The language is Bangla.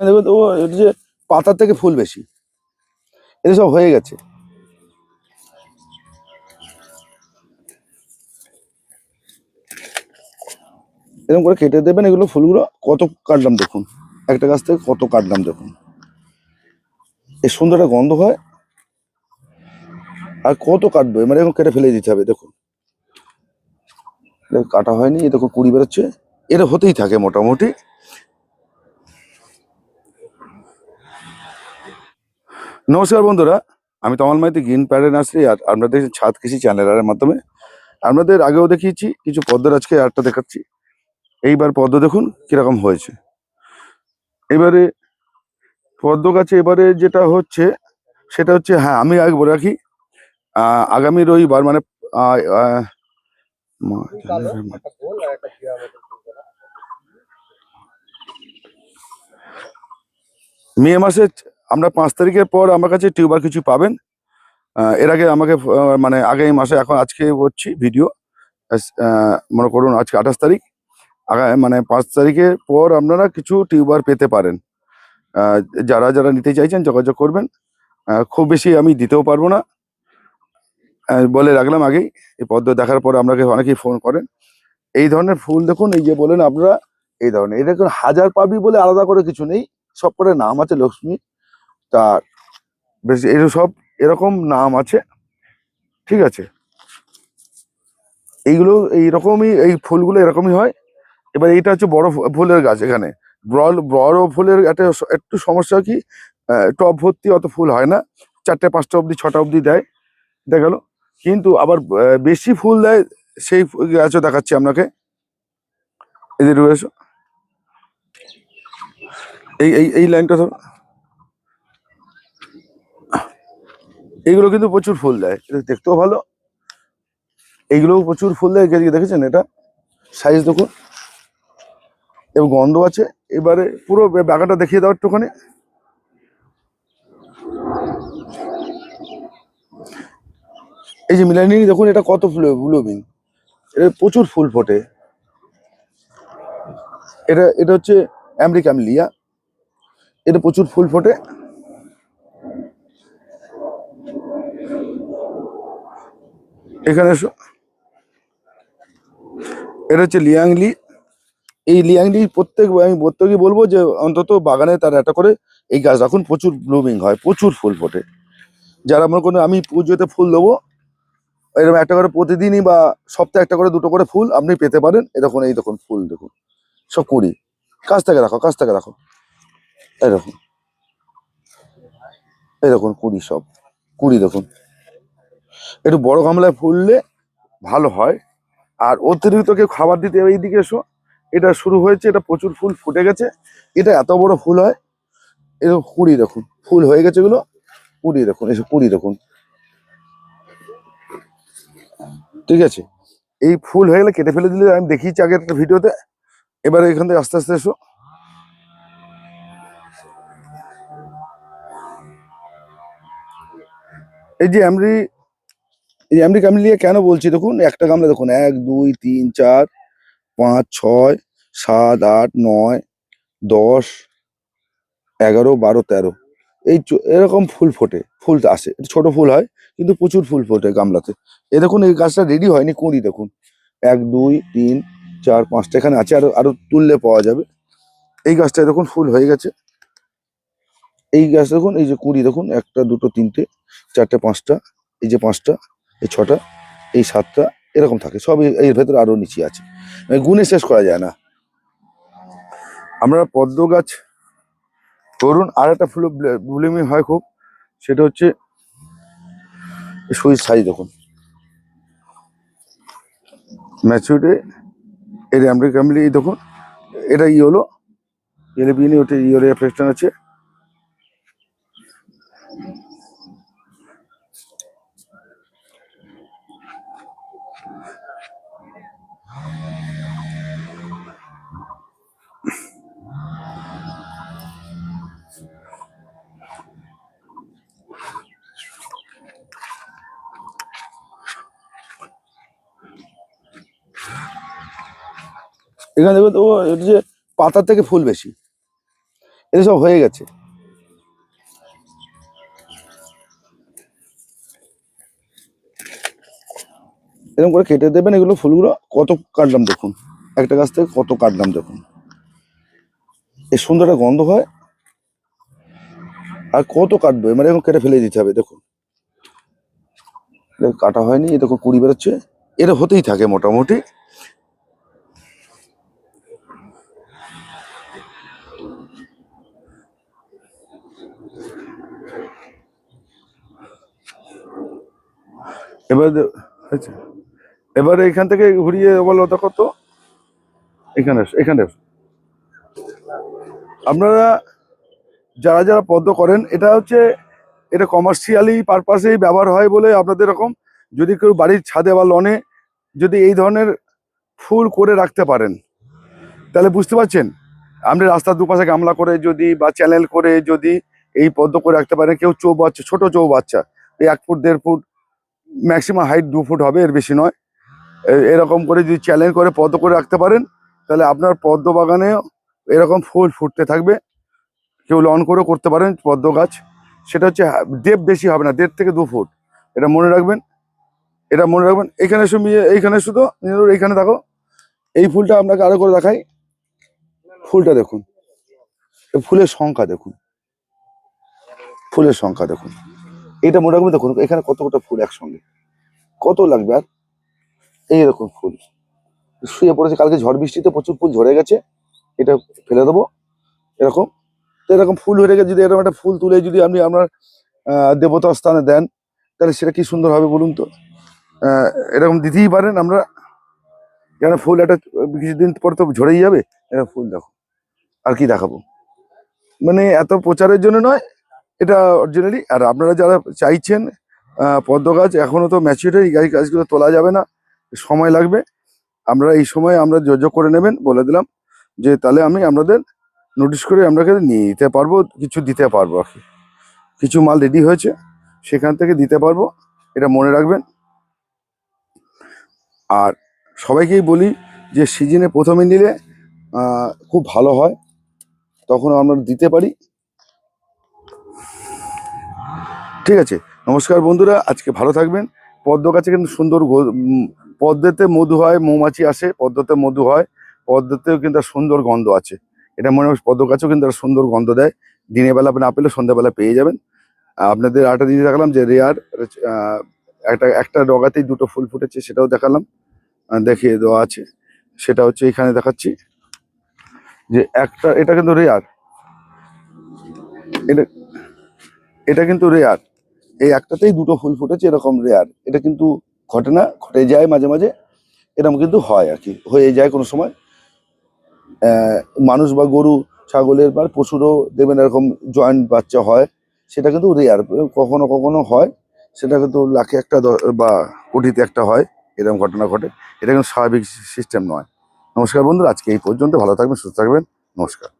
দেখবে তো এটা যে পাতার থেকে ফুল বেশি। এটা সব হয়ে গেছে। এরকম করে কেটে দেবেন এগুলো ফুলগুলো, কত কাটলাম দেখুন। একটা গাছ থেকে কত কাটলাম দেখুন। এই সুন্দর একটা গন্ধ হয়। আর কত কাটবে মানে এখন কেটে ফেলে দিতে হবে, দেখুন। কাটা হয়নি এই দেখুন কুড়ি বেরোচ্ছে। এটা হতেই থাকে মোটামুটি। নমস্কার বন্ধুরা, আমি Tamal Maity, green parade nursery, আর আমরা দেখছি ছাদ কৃষি চ্যানেলের মাধ্যমে। আপনাদের আগেও দেখিয়েছি, কিছু পদ্মের আজকে আরটা দেখাচ্ছি। এইবার পদ্ম দেখুন, কীরকম হয়েছে। এবারে পদ্ম গাছে এবারে যেটা হচ্ছে, সেটা হচ্ছে হ্যাঁ আমি আগে বলে রাখি আগামী রবিবার মানে মা- মে মাসে আমরা পাঁচ তারিখের পর আমার কাছে টিউবার কিছু পাবেন। এর আগে আমাকে মানে আগামী মাসে, এখন আজকে হচ্ছি ভিডিও। মনে করুন আজকে আঠাশ তারিখ। আগা মানে পাঁচ তারিখের পর আপনারা কিছু টিউবার পেতে পারেন। যারা যারা নিতে চাইছেন যোগাযোগ করবেন। খুব বেশি আমি দিতেও পারব না। বলে রাখলাম আগেই, এই পদ্ম দেখার পর আপনাকে অনেকেই ফোন করেন। এই ধরনের ফুল দেখুন, এই যে বলেন আপনারা, এই ধরনের। এটা হাজার পাবি বলে আলাদা করে কিছু নেই। সব করে নাম আছে, লক্ষ্মী। তার। বেশ এর সব এরকম নাম আছে, ঠিক আছে? এইগুলো এইরকমই, এই ফুলগুলো এরকমই হয়। এবার এইটা হচ্ছে বড় ফুলের গাছ এখানে। বড় বড় ফুলের একটা একটু সমস্যা কি টব ভর্তি অত ফুল হয় না। চারটে, পাঁচটা অবধি, ছটা অবধি দেয় দেখা কিন্তু আবার বেশি ফুল দেয় সেই গাছও দেখাচ্ছি আপনাকে। এদের রয়েছে এই এই এই লাইনটা ধর। এইগুলো কিন্তু প্রচুর ফুল দেয়। দেখতেও ভালো। এইগুলোও প্রচুর ফুল দেয়। দেখেছেন এটা? সাইজ দেখুন। এবং গন্ধ আছে। এবারে পুরো বে- বাগানটা দেখিয়ে দাও একটুখানি। এই যে মিলানি, দেখুন এটা কত ফুল ব্লুমিং এটা প্রচুর ফুল ফোটে। এটা এটা হচ্ছে আমেরিকামলিয়া এটা প্রচুর ফুল ফোটে। এখানে এটা হচ্ছে লিয়াংলি এই লিয়াংলি প্রত্যেক আমি প্রত্যেকই বলব যে অন্তত বাগানে তার একটা করে এই গাছ রাখুন, প্রচুর ব্লুমিং হয়, প্রচুর ফুল ফোটে। যারা মনে করেন আমি পুজোতে ফুল দেবো, এরকম একটা করে প্রতিদিনই বা সপ্তাহে একটা করে, দুটো করে ফুল আপনি পেতে পারেন। এরকম এই দেখুন ফুল দেখুন, সব কুড়ি। কাছ থেকে রাখো, কাছ থেকে রাখো। এরকম দেখুন কুড়ি সব, কুড়ি দেখুন। একটু বড় গামলায় ফুললে ভালো হয়। আর অতিরিক্ত কেউ খাবার দিতে এইদিকে এসো। এটা শুরু হয়েছে, এটা প্রচুর ফুল ফুটে গেছে। এটা এত বড় ফুল হয় এটা কুড়ি দেখুন, ফুল হয়ে গেছে এগুলো। কুড়ি দেখুন, এসে কুড়ি দেখুন। ঠিক আছে, এই ফুল হয়ে গেলে কেটে ফেলে দিলে আমি দেখিয়েছি আগের একটা ভিডিওতে। এবারে এখান থেকে আস্তে আস্তে এসো। এই যে আমরি এই আমরি কামলিয়া কেন বলছি? দেখুন, একটা গামলা দেখুন, এক, দুই, তিন, চার, পাঁচ, ছয়, সাত, আট, নয়, দশ, এগারো, বারো, তেরো। এই এরকম ফুল ফোটে, ফুল আসে। ছোট ফুল হয়, কিন্তু প্রচুর ফুল ফোটে গামলাতে। এ দেখুন, এই গাছটা রেডি হয়নি, কুঁড়ি দেখুন। এক, দুই, তিন, চার, পাঁচটা, এখানে আছে, আরও আরও তুললে পাওয়া যাবে। এই গাছটা দেখুন, ফুল হয়ে গেছে। এই গাছ দেখুন, এই যে কুঁড়ি দেখুন, একটা, দুটো, তিনটে, চারটে, পাঁচটা, এই যে পাঁচটা এই ছটা, এই সাতটা, এরকম থাকে। সব এ- এর ভেতরে আরও নিচে আছে। গুণে শেষ করা যায় না। আমরা পদ্ম গাছ ধরুন আর একটা ফুল ব্লুমিং হয় খুব, সেটা হচ্ছে সুইচ সাইজ দেখুন। ম্যাচুরিটি এর আমেরিকামলি এই দেখুন, এটা ই হলো এলে বিনি ওটা ইয়ের ফেস্টান আছে। এখানে দেখবেন এটা যে পাতার থেকে ফুল বেশি। এটা সব হয়ে গেছে। এরকম করে কেটে দেবেন এগুলো ফুলগুলো, কত কাটলাম দেখুন। একটা গাছ থেকে কত কাটলাম দেখুন। এই সুন্দর একটা গন্ধ হয়। আর কত কাটবে মানে এখন কেটে ফেলে দিতে হবে, দেখুন। কাটা হয়নি দেখুন কুড়ি বেরোচ্ছে। এটা হতেই থাকে মোটামুটি। এবার হয়েছে এবারে এখান থেকে ঘুরিয়ে বলো দেখো তো এখানে এখানে আপনারা যারা যারা পদ্ম করেন, এটা হচ্ছে, এটা কমার্শিয়ালি পারপাসেই ব্যবহার হয় বলে আপনাদের এরকম। যদি কেউ বাড়ির ছাদে বা লনে যদি এই ধরনের ফুল করে রাখতে পারেন, তাহলে বুঝতে পারছেন? আপনি রাস্তার দুপাশে গামলা করে যদি বা চ্যানেল করে যদি এই পদ্ম করে রাখতে পারেন, কেউ চৌ বাচ্চা ছোট চৌ বাচ্চা এই এক ফুট, দেড় ফুট ম্যাক্সিমাম হাইট দু ফুট হবে, এর বেশি নয়। এরকম করে যদি চ্যালেঞ্জ করে পদ্ম করে রাখতে পারেন, তাহলে আপনার পদ্ম বাগানে এরকম ফুল ফুটতে থাকবে। কেউ লন করেও করতে পারেন পদ্ম গাছ। সেটা হচ্ছে দেব বেশি হবে না, দেড় থেকে দু ফুট এটা মনে রাখবেন। এটা মনে রাখবেন। এখানে শুধু, এইখানে শুধু এইখানে দেখো। এই ফুলটা আপনাকে আরও করে দেখাই। ফুলটা দেখুন। ফুলের সংখ্যা দেখুন। ফুলের সংখ্যা দেখুন। মনে রাখবেন দেখুন এখানে কত কত ফুল একসঙ্গে? কত লাগবে আর? এইরকম ফুল। শুয়ে পড়েছে কালকে ঝড় বৃষ্টিতে প্রচুর ফুল ঝরে গেছে। এটা ফেলে দেবো। এরকম? তো এরকম ফুল হয়ে গেছে যদি এরকম একটা ফুল তুলে যদি আপনি আপনার আহ, দেবতার স্থানে দেন তাহলে সেটা কি সুন্দর হবে বলুন তো? এরকম দিতেই পারেন আমরা। কেন ফুল একটা কিছুদিন পর তো ঝরেই যাবে? এরকম ফুল দেখো। আর কি দেখাবো? মানে এত প্রচারের জন্য নয় এটা অরিজিনালি আর আপনারা যারা চাইছেন পদ্ম গাছ এখনও তো ম্যাচিউর এই গাছ, গাছগুলো তোলা যাবে না, সময় লাগবে। আমরা এই সময় আমরা যোগাযোগ করে নেবেন, বলে দিলাম যে তাহলে আমি আপনাদের নোটিশ করে আপনাকে নিয়ে দিতে পারব, কিছু দিতে পারব আর কিছু মাল রেডি হয়েছে, সেখান থেকে দিতে পারব, এটা মনে রাখবেন। আর সবাইকেই বলি যে সিজনে প্রথমে নিলে খুব ভালো হয়, তখন আমরা দিতে পারি। ঠিক আছে? নমস্কার বন্ধুরা, আজকে ভালো থাকবেন। পদ্ম গাছে কিন্তু সুন্দর পদ্মেতে মধু হয়, মৌমাছি আসে, পদ্মতে মধু হয়, পদ্মতেও কিন্তু সুন্দর গন্ধ আছে। এটা মনে হয় পদ্ম গাছেও কিন্তু সুন্দর গন্ধ দেয়। দিনের বেলা আপনি না পেলে সন্ধ্যাবেলা পেয়ে যাবেন। আপনাদের আরেকটা জিনিস দেখালাম যে রেয়ার একটা একটা ডগাতেই দুটো ফুল ফুটেছে, সেটাও দেখালাম। দেখিয়ে দেওয়া আছে। সেটা হচ্ছে এখানে দেখাচ্ছি। যে একটা এটা কিন্তু রেয়ার এটা এটা কিন্তু রেয়ার এই একটাতেই দুটো ফুল ফুটেছে এরকম রেয়ার এটা কিন্তু ঘটে না, ঘটে যায় মাঝে মাঝে। এরকম কিন্তু হয় আর কি, হয়ে যায় কোনো সময়। মানুষ বা গরু, ছাগলের বা পশুরও দেবেন এরকম জয়েন্ট বাচ্চা হয়। সেটা কিন্তু রেয়ার কখনো কখনো হয়। সেটা কিন্তু লাখে একটা বা কোটিতে একটা হয়, এরকম ঘটনা ঘটে। এটা কিন্তু স্বাভাবিক সিস্টেম নয়। নমস্কার বন্ধুরা, আজকে এই পর্যন্ত। ভালো থাকবেন, সুস্থ থাকবেন। নমস্কার।